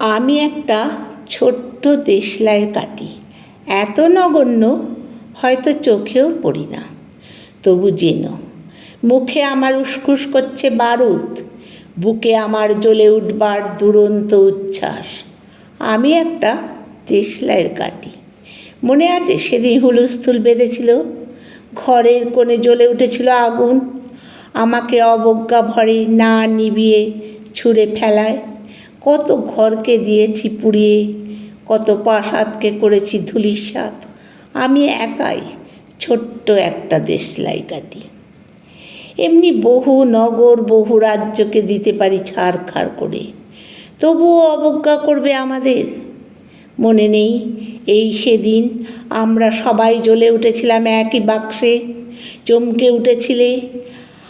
আমি একটা ছোট্ট দেশলাই কাটি। এত নগণ্য, হয়তো চোখেও পড়ি না। তবু যেন মুখে আমার উসকুস করছে বারুদ, বুকে আমার জ্বলে উঠবার দুরন্ত উচ্ছ্বাস। আমি একটা দেশলাইয়ের কাটি। মনে আছে সেদিন হুলস্থুল বেঁধেছিল, ঘরের কোণে জ্বলে উঠেছিল আগুন। আমাকে অবজ্ঞা ভরে না নিবিয়ে ছুঁড়ে ফেলায়। কত ঘরকে দিয়েছি পুড়িয়ে, কত প্রাসাদকে করেছি ধুলিসাৎ। আমি একাই ছোট্ট একটা দেশলাই কাটি। এমনি বহু নগর, বহু রাজ্যকে দিতে পারি ছাড়খাড় করে। তবুও অবজ্ঞা করবে আমাদের? মনে নেই, এই সেদিন আমরা সবাই জ্বলে উঠেছিলাম একই বাক্সে, চমকে উঠেছিলে।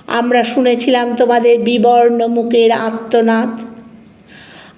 আমরা শুনেছিলাম তোমাদের বিবর্ণ মুখের আত্মনাদ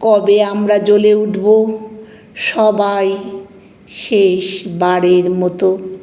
কবে আমরা জ্বলে উঠব? সবাই শেষবারের মতো।